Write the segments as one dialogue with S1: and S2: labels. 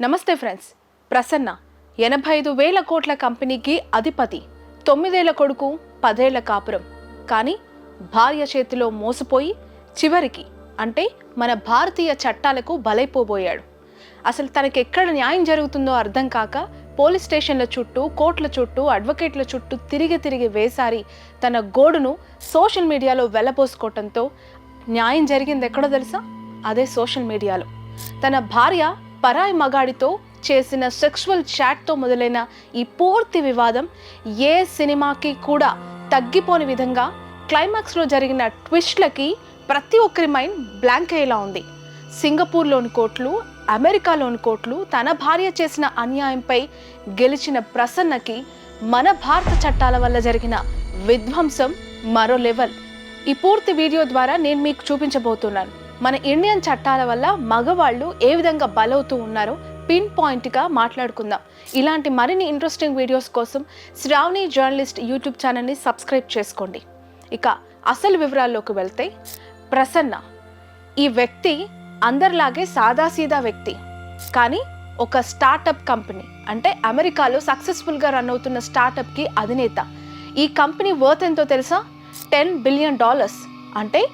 S1: నమస్తే ఫ్రెండ్స్. ప్రసన్న ఎనభై ఐదు వేల కోట్ల కంపెనీకి అధిపతి తొమ్మిదేళ్ళ కొడుకు పదేళ్ళ కాపురం. కానీ భార్య చేతిలో మోసపోయి చివరికి అంటే మన భారతీయ చట్టాలకు బలైపోబోయాడు. అసలు తనకి ఎక్కడ న్యాయం జరుగుతుందో అర్థం కాక పోలీస్ స్టేషన్ల చుట్టూ కోర్టుల చుట్టూ అడ్వకేట్ల చుట్టూ తిరిగి తిరిగి వేసారి తన గోడును సోషల్ మీడియాలో వెళ్ళబోసుకోవటంతో న్యాయం జరిగింది ఎక్కడో తెలుసా? అదే సోషల్ మీడియాలో. తన భార్య పరాయి మగాడితో చేసిన సెక్షువల్ చాట్తో మొదలైన ఈ పూర్తి వివాదం ఏ సినిమాకి కూడా తగ్గిపోని విధంగా క్లైమాక్స్లో జరిగిన ట్విస్ట్లకి ప్రతి ఒక్కరి మైండ్ బ్లాంక్ అయ్యేలా ఉంది. సింగపూర్లోని కోట్లు అమెరికాలోని కోట్లు తన భార్య చేసిన అన్యాయంపై గెలిచిన ప్రసన్నకి మన భారత చట్టాల వల్ల జరిగిన విధ్వంసం మరో లెవెల్ ఈ పూర్తి వీడియో ద్వారా నేను మీకు చూపించబోతున్నాను. మన ఇండియన్ చట్టాల వల్ల మగవాళ్ళు ఏ విధంగా బలవుతూ ఉన్నారో పిన్ పాయింట్గా మాట్లాడుకుందాం. ఇలాంటి మరిన్ని ఇంట్రెస్టింగ్ వీడియోస్ కోసం శ్రావణి జర్నలిస్ట్ యూట్యూబ్ ఛానల్ని సబ్స్క్రైబ్ చేసుకోండి. ఇక అసలు వివరాల్లోకి వెళ్తే ప్రసన్న ఈ వ్యక్తి అందరిలాగే సాదాసీదా వ్యక్తి. కానీ ఒక స్టార్టప్ కంపెనీ అంటే అమెరికాలో సక్సెస్ఫుల్గా రన్ అవుతున్న స్టార్టప్కి అధినేత. ఈ కంపెనీ వర్త్ ఎంతో తెలుసా? టెన్ బిలియన్ డాలర్స్ అంటే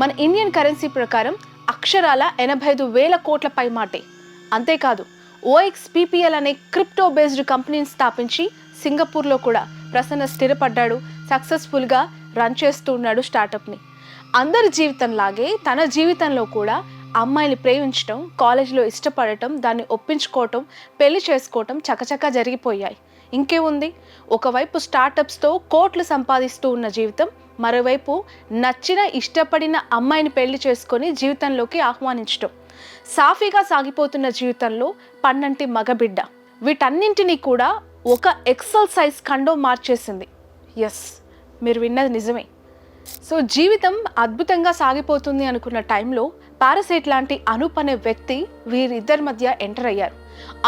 S1: మన ఇండియన్ కరెన్సీ ప్రకారం అక్షరాల ఎనభై ఐదు వేల కోట్ల పైమాటే అంతేకాదు ఓఎక్స్ పీపీఎల్ అనే క్రిప్టో బేస్డ్ కంపెనీని స్థాపించి సింగపూర్లో కూడా ప్రసన్న స్థిరపడ్డాడు సక్సెస్ఫుల్గా రన్ చేస్తూ ఉన్నాడు స్టార్టప్ని అందరి జీవితంలాగే తన జీవితంలో కూడా అమ్మాయిని ప్రేమించడం కాలేజీలో ఇష్టపడటం దాన్ని ఒప్పించుకోవటం పెళ్ళి చేసుకోవటం చకచకా జరిగిపోయాయి. ఇంకేముంది? ఒకవైపు స్టార్టప్స్తో కోట్లు సంపాదిస్తూ ఉన్న జీవితం మరోవైపు నచ్చిన ఇష్టపడిన అమ్మాయిని పెళ్ళి చేసుకొని జీవితంలోకి ఆహ్వానించటం. సాఫీగా సాగిపోతున్న జీవితంలో పన్నంటి మగబిడ్డ. వీటన్నింటినీ కూడా ఒక ఎక్సల్ సైజ్ కండో మార్చేసింది. ఎస్ మీరు విన్నది నిజమే. సో జీవితం అద్భుతంగా సాగిపోతుంది అనుకున్న టైంలో పారసైట్ లాంటి అనూప్ అనే వ్యక్తి వీరిద్దరి మధ్య ఎంటర్ అయ్యారు.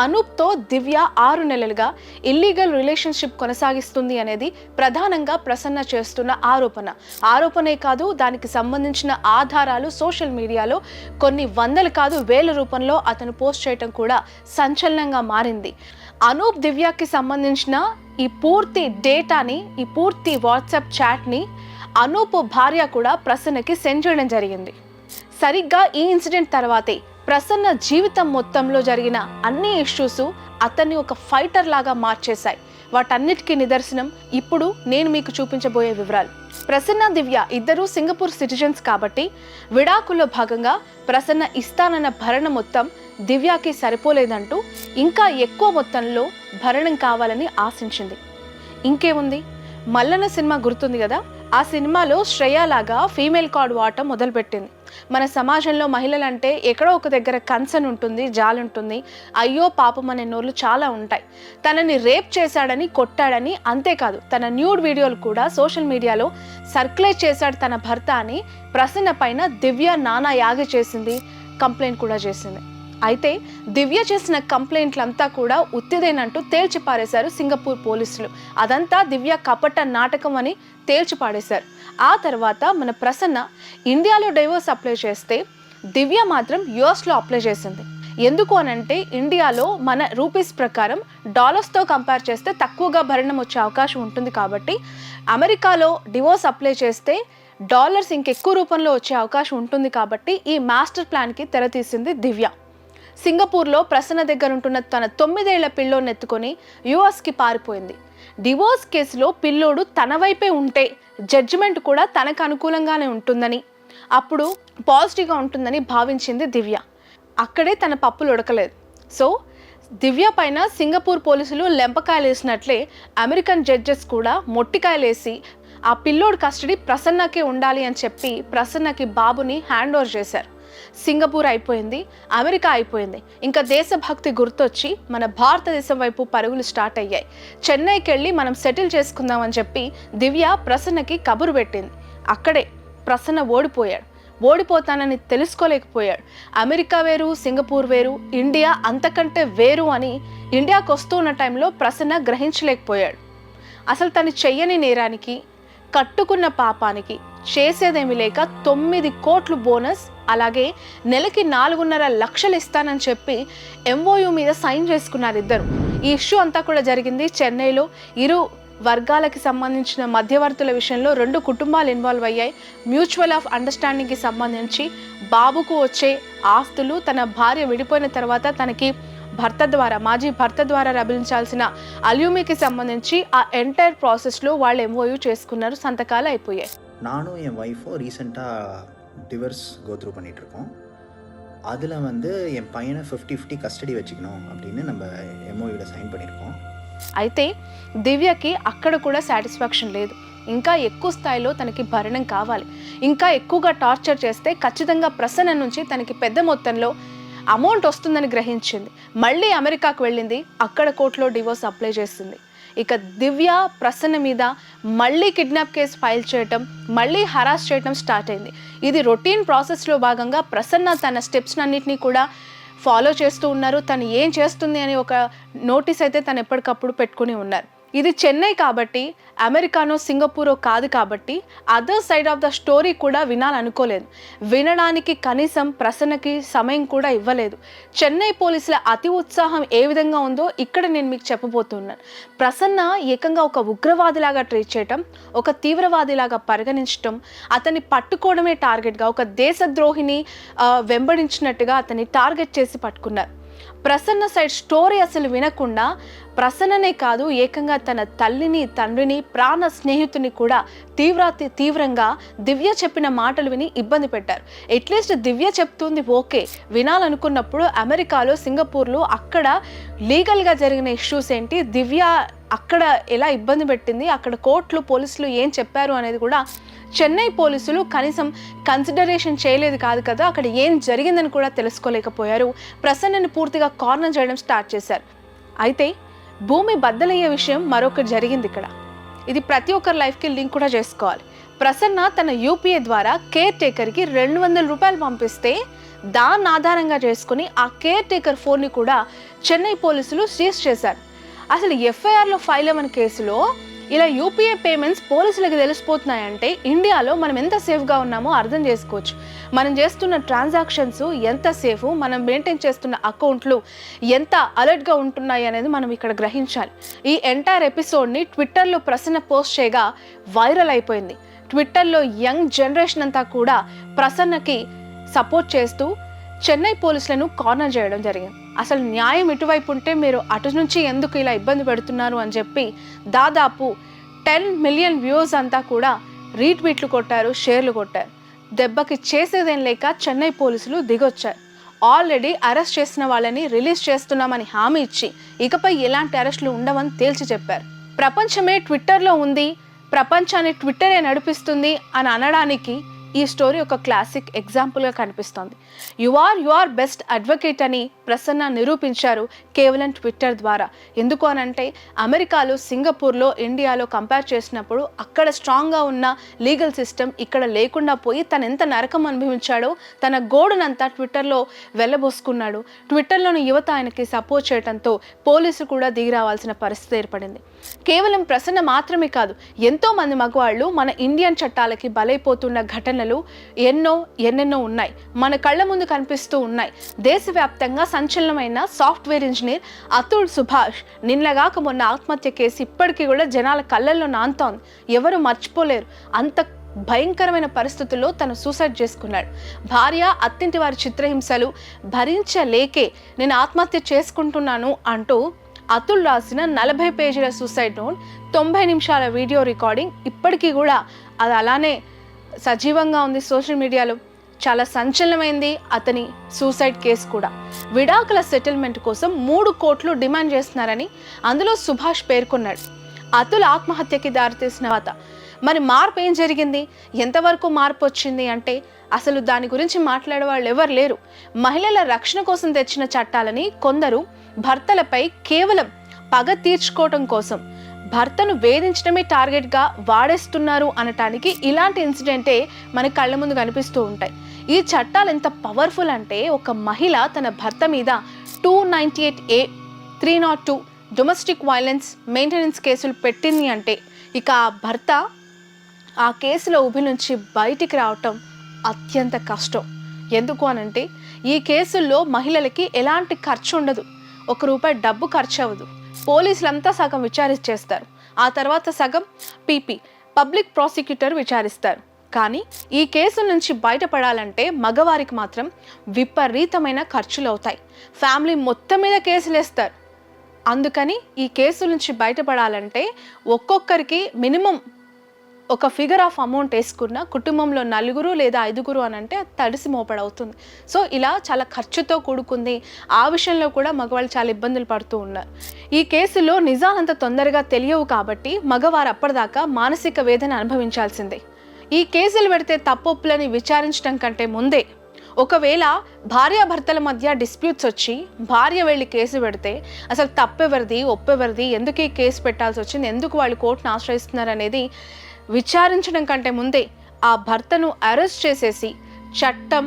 S1: అనూప్తో దివ్య ఆరు నెలలుగా ఇల్లీగల్ రిలేషన్షిప్ కొనసాగిస్తుంది అనేది ప్రధానంగా ప్రసన్న చేస్తున్న ఆరోపణ. ఆరోపణే కాదు దానికి సంబంధించిన ఆధారాలు సోషల్ మీడియాలో కొన్ని వందలు కాదు వేల రూపంలో అతను పోస్ట్ చేయటం కూడా సంచలనంగా మారింది. అనూప్ దివ్యకి సంబంధించిన ఈ పూర్తి డేటాని ఈ పూర్తి వాట్సాప్ చాట్ని అనూప్ భార్య కూడా ప్రసన్నకి సెండ్ చేయడం జరిగింది. సరిగ్గా ఈ ఇన్సిడెంట్ తర్వాతే ప్రసన్న జీవితం మొత్తంలో జరిగిన అన్ని ఇష్యూస్ అతన్ని ఒక ఫైటర్ లాగా మార్చేశాయి. వాటన్నిటికీ నిదర్శనం ఇప్పుడు నేను మీకు చూపించబోయే వివరాలు. ప్రసన్న దివ్య ఇద్దరూ సింగపూర్ సిటిజన్స్ కాబట్టి విడాకుల్లో భాగంగా ప్రసన్న ఇస్తానన్న భరణ మొత్తం దివ్యకి సరిపోలేదంటూ ఇంకా ఎక్కువ మొత్తంలో భరణం కావాలని ఆశించింది. ఇంకేముంది? మల్లన్న సినిమా గుర్తుంది కదా? ఆ సినిమాలో శ్రేయాలాగా ఫీమేల్ కార్డ్ వాడటం మొదలుపెట్టింది. మన సమాజంలో మహిళలంటే ఎక్కడో ఒక దగ్గర కన్సర్న్ ఉంటుంది జాలు ఉంటుంది. అయ్యో పాపం అనే నోళ్ళు చాలా ఉంటాయి. తనని రేప్ చేశాడని కొట్టాడని అంతేకాదు తన న్యూడ్ వీడియోలు కూడా సోషల్ మీడియాలో సర్క్యులేట్ చేశాడు తన భర్త అని ప్రసన్న పైన దివ్య నానా యాగ చేసింది కంప్లైంట్ కూడా చేసింది. అయితే దివ్య చేసిన కంప్లైంట్లంతా కూడా ఉత్తిదేనంటూ తేల్చిపారేశారు సింగపూర్ పోలీసులు. అదంతా దివ్య కపట నాటకం అని తేల్చిపాడేశారు ఆ తర్వాత మన ప్రసన్న ఇండియాలో డైవోర్స్ అప్లై చేస్తే దివ్య మాత్రం యుఎస్లో అప్లై చేసింది. ఎందుకు అనంటే ఇండియాలో మన రూపీస్ ప్రకారం డాలర్స్తో కంపేర్ చేస్తే తక్కువగా భరణం వచ్చే అవకాశం ఉంటుంది కాబట్టి అమెరికాలో డివోర్స్ అప్లై చేస్తే డాలర్స్ ఇంకెక్కువ రూపంలో వచ్చే అవకాశం ఉంటుంది కాబట్టి ఈ మాస్టర్ ప్లాన్కి తెరతీసింది దివ్య. సింగపూర్లో ప్రసన్న దగ్గర ఉంటున్న తన తొమ్మిదేళ్ళ పిల్లోని ఎత్తుకొని యుఎస్కి పారిపోయింది. డివోర్స్ కేసులో పిల్లోడు తన వైపే ఉంటే జడ్జిమెంట్ కూడా తనకు అనుకూలంగానే ఉంటుందని. అప్పుడు పాజిటివ్గా ఉంటుందని భావించింది దివ్య. అక్కడే తన పప్పులు ఉడకలేదు. సో దివ్య పైన సింగపూర్ పోలీసులు లెంపకాయలు వేసినట్లే అమెరికన్ జడ్జెస్ కూడా మొట్టికాయలేసి ఆ పిల్లోడు కస్టడీ ప్రసన్నకే ఉండాలి అని చెప్పి ప్రసన్నకి బాబుని హ్యాండ్ ఓవర్ చేశారు. సింగపూర్ అయిపోయింది అమెరికా అయిపోయింది. ఇంకా దేశభక్తి గుర్తొచ్చి మన భారతదేశం వైపు పరుగులు స్టార్ట్ అయ్యాయి. చెన్నైకి వెళ్ళి మనం సెటిల్ చేసుకుందామని చెప్పి దివ్య ప్రసన్నకి కబురు పెట్టింది. అక్కడే ప్రసన్న ఓడిపోయాడు. ఓడిపోతానని తెలుసుకోలేకపోయాడు. అమెరికా వేరు సింగపూర్ వేరు ఇండియా అంతకంటే వేరు అని ఇండియాకు వస్తున్న టైంలో ప్రసన్న గ్రహించలేకపోయాడు. అసలు తను చెయ్యని నేరానికి కట్టుకున్న పాపానికి చేసేదేమి లేక తొమ్మిది కోట్లు బోనస్ అలాగే నెలకి నాలుగున్నర లక్షలు ఇస్తానని చెప్పి ఎంఓయూ మీద సైన్ చేసుకున్నారు ఇద్దరు. ఈ ఇష్యూ అంతా కూడా జరిగింది. చెన్నైలో ఇరు వర్గాలకి సంబంధించిన మధ్యవర్తుల విషయంలో రెండు కుటుంబాలు ఇన్వాల్వ్ అయ్యాయి. మ్యూచువల్ ఆఫ్ అండర్స్టాండింగ్కి సంబంధించి బాబుకు వచ్చే ఆస్తులు తన భార్య విడిపోయిన తర్వాత తనకి భర్త ద్వారా మాజీ భర్త ద్వారా లభించాల్సిన అల్యూమికి సంబంధించి ఆ ఎంటైర్ ప్రాసెస్లో వాళ్ళు ఎంఓయూ చేసుకున్నారు. సంతకాలు అయిపోయాయి.
S2: నాను ఎన్ వైఫ్ రీసెంట్గా டிவர்ஸ் கோத்ரூ பண்ணிகிட்ருக்கோம் அதில் வந்து என் பையனை ஃபிஃப்டி ஃபிஃப்டி கஸ்டடி வச்சுக்கணும் அப்படின்னு நம்ம எம்ஓயூவில் சைன் பண்ணியிருக்கோம்
S1: అయితే దివ్యకి అక్కడ కూడా సాటిస్ఫాక్షన్ లేదు ఇంకా ఎక్కువ స్థాయిలో తనకి భరణం కావాలి ఇంకా ఎక్కువగా టార్చర్ చేస్తే ఖచ్చితంగా ప్రసన్న నుంచి తనకి పెద్ద మొత్తంలో అమౌంట్ వస్తుందని గ్రహించింది మళ్ళీ అమెరికాకు వెళ్ళింది అక్కడ కోర్టులో డివోర్స్ అప్లై చేసింది ఇక దివ్య ప్రసన్న మీద మళ్ళీ కిడ్నాప్ కేసు ఫైల్ చేయటం మళ్ళీ హరాస్ చేయటం స్టార్ట్ అయింది. ఇది రొటీన్ ప్రాసెస్లో భాగంగా ప్రసన్న తన స్టెప్స్ అన్నింటినీ కూడా ఫాలో చేస్తూ ఉన్నారు. తను ఏం చేస్తుంది అని ఒక నోటీస్ అయితే తను ఎప్పటికప్పుడు పెట్టుకుని ఉన్నారు. ఇది చెన్నై కాబట్టి అమెరికానో సింగపూరో కాదు కాబట్టి other side of the story కూడా వినాలనుకోలేదు. వినడానికి కనీసం ప్రసన్నకి సమయం కూడా ఇవ్వలేదు. చెన్నై పోలీసుల అతి ఉత్సాహం ఏ విధంగా ఉందో ఇక్కడ నేను మీకు చెప్పబోతున్నాను ప్రసన్న ఏకంగా ఒక ఉగ్రవాదిలాగా ట్రీట్ చేయటం ఒక తీవ్రవాదిలాగా పరిగణించటం అతన్ని పట్టుకోవడమే టార్గెట్గా ఒక దేశద్రోహిని వెంబడించినట్టుగా అతన్ని టార్గెట్ చేసి పట్టుకున్నారు. ప్రసన్న సైడ్ స్టోరీ అసలు వినకుండా ప్రసన్ననే కాదు ఏకంగా తన తల్లిని తండ్రిని ప్రాణ స్నేహితుని కూడా తీవ్ర తీవ్రంగా దివ్య చెప్పిన మాటలు విని ఇబ్బంది పెట్టారు. అట్లీస్ట్ దివ్య చెప్తుంది ఓకే. వినాలనుకున్నప్పుడు అమెరికాలో సింగపూర్లో అక్కడ లీగల్గా జరిగిన ఇష్యూస్ ఏంటి? దివ్య అక్కడ ఎలా ఇబ్బంది పెట్టింది? అక్కడ కోర్టులు పోలీసులు ఏం చెప్పారు అనేది కూడా చెన్నై పోలీసులు కనీసం కన్సిడరేషన్ చేయలేదు కాదు కదా అక్కడ ఏం జరిగిందని కూడా తెలుసుకోలేకపోయారు. ప్రసన్నని పూర్తిగా కార్నర్ చేయడం స్టార్ట్ చేశారు. అయితే భూమి బద్దలయ్యే విషయం మరొకటి జరిగింది ఇక్కడ. ఇది ప్రతి ఒక్కరి లైఫ్కి లింక్ కూడా చేసుకోవాలి. ప్రసన్న తన యూపీఏ ద్వారా కేర్ టేకర్కి రెండు వందల రూపాయలు పంపిస్తే దాన్ని ఆధారంగా చేసుకుని ఆ కేర్ టేకర్ ఫోన్ని కూడా చెన్నై పోలీసులు సీజ్ చేశారు. అసలు ఎఫ్ఐఆర్లో ఫైల్ అవ్వని కేసులో ఇలా యూపీఐ పేమెంట్స్ పోలీసులకు తెలిసిపోతున్నాయంటే ఇండియాలో మనం ఎంత సేఫ్గా ఉన్నామో అర్థం చేసుకోవచ్చు. మనం చేస్తున్న ట్రాన్సాక్షన్స్ ఎంత సేఫ్ మనం మెయింటైన్ చేస్తున్న అకౌంట్లు ఎంత అలర్ట్గా ఉంటున్నాయి అనేది మనం ఇక్కడ గ్రహించాలి. ఈ ఎంటైర్ ఎపిసోడ్ని ట్విట్టర్లో ప్రసన్న పోస్ట్ చేయగా వైరల్ అయిపోయింది. ట్విట్టర్లో యంగ్ జనరేషన్ అంతా కూడా ప్రసన్నకి సపోర్ట్ చేస్తూ చెన్నై పోలీసులను కార్నర్ చేయడం జరిగింది. అసలు న్యాయం ఇటువైపు ఉంటే మీరు అటు నుంచి ఎందుకు ఇలా ఇబ్బంది పెడుతున్నారు అని చెప్పి దాదాపు టెన్ మిలియన్ వ్యూస్ అంతా కూడా రీట్వీట్లు కొట్టారు షేర్లు కొట్టారు. దెబ్బకి చేసేదేం లేక చెన్నై పోలీసులు దిగొచ్చారు. ఆల్రెడీ అరెస్ట్ చేసిన వాళ్ళని రిలీజ్ చేస్తున్నామని హామీ ఇచ్చి ఇకపై ఎలాంటి అరెస్టులు ఉండవని తేల్చి చెప్పారు. ప్రపంచమే ట్విట్టర్లో ఉంది ప్రపంచాన్ని ట్విట్టరే నడిపిస్తుంది అని అనడానికి ఈ స్టోరీ ఒక క్లాసిక్ ఎగ్జాంపుల్గా కనిపిస్తోంది. You are you are best advocate అని ప్రసన్న నిరూపించారు కేవలం ట్విట్టర్ ద్వారా. ఎందుకు అనంటే అమెరికాలో సింగపూర్లో ఇండియాలో కంపేర్ చేసినప్పుడు అక్కడ స్ట్రాంగ్గా ఉన్న లీగల్ సిస్టమ్ ఇక్కడ లేకుండా పోయి తను ఎంత నరకం అనుభవించాడో తన గోడునంతా ట్విట్టర్లో వెళ్ళబోసుకున్నాడు ట్విట్టర్లోని యువత ఆయనకి సపోర్ట్ చేయడంతో పోలీసులు కూడా దిగి రావాల్సిన పరిస్థితి ఏర్పడింది. కేవలం ప్రసన్న మాత్రమే కాదు ఎంతోమంది మగవాళ్ళు మన ఇండియన్ చట్టాలకి బలైపోతున్న ఘటనలు ఎన్నో ఎన్నెన్నో ఉన్నాయి. మన కళ్ళ ముందు కనిపిస్తూ ఉన్నాయి. దేశవ్యాప్తంగా సంచలనమైన సాఫ్ట్వేర్ ఇంజనీర్ అతుల్ సుభాష్ నిన్నగాక మొన్న ఆత్మహత్య కేసు ఇప్పటికీ కూడా జనాల కళ్ళల్లో నాంతోంది. ఎవరు మర్చిపోలేరు. అంత భయంకరమైన పరిస్థితుల్లో తను సూసైడ్ చేసుకున్నాడు. భార్య అత్తింటి వారి చిత్రహింసలు భరించలేకే. నేను ఆత్మహత్య చేసుకుంటున్నాను అంటూ అతుల్ రాసిన నలభై పేజీల సూసైడ్ నోట్ తొంభై నిమిషాల వీడియో రికార్డింగ్ ఇప్పటికీ కూడా అది అలానే సజీవంగా ఉంది సోషల్ మీడియాలో చాలా సంచలనమైంది అతని సూసైడ్ కేసు కూడా. విడాకుల సెటిల్మెంట్ కోసం మూడు కోట్లు డిమాండ్ చేస్తున్నారని అందులో సుభాష్ పేర్కొన్నాడు. అతుల్ ఆత్మహత్యకి దారితీసిన తర్వాత మరి మార్పు ఏం జరిగింది? ఎంతవరకు మార్పు వచ్చింది అంటే అసలు దాని గురించి మాట్లాడే వాళ్ళు ఎవరు లేరు. మహిళల రక్షణ కోసం తెచ్చిన చట్టాలని కొందరు భర్తలపై కేవలం పగ తీర్చుకోవటం కోసం భర్తను వేధించడమే టార్గెట్గా వాడేస్తున్నారు అనటానికి ఇలాంటి ఇన్సిడెంటే మన కళ్ళ ముందు కనిపిస్తూ ఉంటాయి. ఈ చట్టాలు ఎంత పవర్ఫుల్ అంటే ఒక మహిళ తన భర్త మీద two ninety eight A three nought two domestic violence maintenance కేసులు పెట్టింది అంటే ఇక ఆ భర్త ఆ కేసులో ఉభి నుంచి బయటికి రావటం అత్యంత కష్టం. ఎందుకు అనంటే ఈ కేసుల్లో మహిళలకి ఎలాంటి ఖర్చు ఉండదు. ఒక రూపాయి డబ్బు ఖర్చు అవ్వదు. పోలీసులంతా సగం విచారించేస్తారు ఆ తర్వాత సగం పీపీ పబ్లిక్ ప్రాసిక్యూటర్ విచారిస్తారు. కానీ ఈ కేసు నుంచి బయటపడాలంటే మగవారికి మాత్రం విపరీతమైన ఖర్చులు అవుతాయి. ఫ్యామిలీ మొత్తం మీద కేసులు వేస్తారు అందుకని ఈ కేసు నుంచి బయటపడాలంటే ఒక్కొక్కరికి మినిమం ఒక ఫిగర్ ఆఫ్ అమౌంట్ వేసుకున్న కుటుంబంలో నలుగురు లేదా ఐదుగురు అని అంటే తడిసి మోపడవుతుంది. సో ఇలా చాలా ఖర్చుతో కూడుకుంది. ఆ విషయంలో కూడా మగవాళ్ళు చాలా ఇబ్బందులు పడుతూ ఉన్నారు. ఈ కేసులో నిజాలంత తొందరగా తెలియవు కాబట్టి మగవారు అప్పటిదాకా మానసిక వేదన అనుభవించాల్సిందే. ఈ కేసులు పెడితే తప్పొప్పులని విచారించడం కంటే ముందే ఒకవేళ భార్యాభర్తల మధ్య డిస్ప్యూట్స్ వచ్చి భార్య వెళ్ళి కేసు పెడితే అసలు తప్పెవరిది ఒప్పెవరిది ఎందుకు ఈ కేసు పెట్టాల్సి వచ్చింది ఎందుకు వాళ్ళు కోర్టును ఆశ్రయిస్తున్నారు అనేది విచారించడం కంటే ముందే ఆ భర్తను అరెస్ట్ చేసేసి చట్టం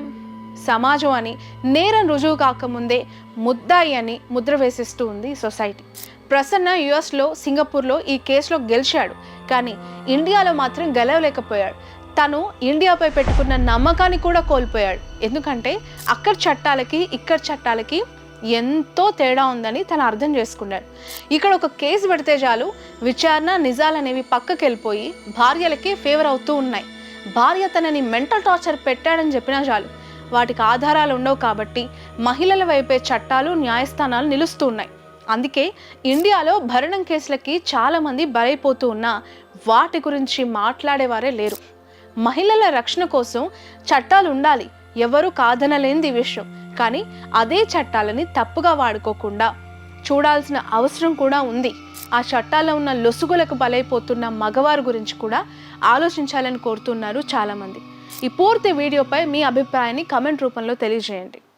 S1: సమాజం అని నేరం రుజువు కాకముందే ముద్దాయి అని ముద్ర వేసిస్తూ ఉంది సొసైటీ. ప్రసన్న యుఎస్లో సింగపూర్లో ఈ కేసులో గెలిచాడు. కానీ ఇండియాలో మాత్రం గెలవలేకపోయాడు. తను ఇండియాపై పెట్టుకున్న నమ్మకాన్ని కూడా కోల్పోయాడు. ఎందుకంటే అక్కడ చట్టాలకి ఇక్కడ చట్టాలకి ఎంతో తేడా ఉందని తను అర్థం చేసుకున్నాడు. ఇక్కడ ఒక కేసు పెడితే చాలు విచారణ నిజాలనేవి పక్కకి వెళ్ళిపోయి భార్యలకి ఫేవర్ అవుతూ ఉన్నాయి. భార్య తనని మెంటల్ టార్చర్ పెట్టాడని చెప్పినా చాలు. వాటికి ఆధారాలు ఉండవు కాబట్టి మహిళల వైపే చట్టాలు న్యాయస్థానాలు నిలుస్తూ ఉన్నాయి. అందుకే ఇండియాలో భరణం కేసులకి చాలామంది బలైపోతూ ఉన్నా వాటి గురించి మాట్లాడేవారే లేరు. మహిళల రక్షణ కోసం చట్టాలు ఉండాలి ఎవరు కాదనలేనిది ఈ విషయం. కానీ అదే చట్టాలని తప్పుగా వాడుకోకుండా చూడాల్సిన అవసరం కూడా ఉంది. ఆ చట్టాల్లో ఉన్న లొసుగులకు బలైపోతున్న మగవారి గురించి కూడా ఆలోచించాలని కోరుతున్నారు చాలామంది. ఈ పూర్తి వీడియోపై మీ అభిప్రాయాన్ని కమెంట్ రూపంలో తెలియజేయండి.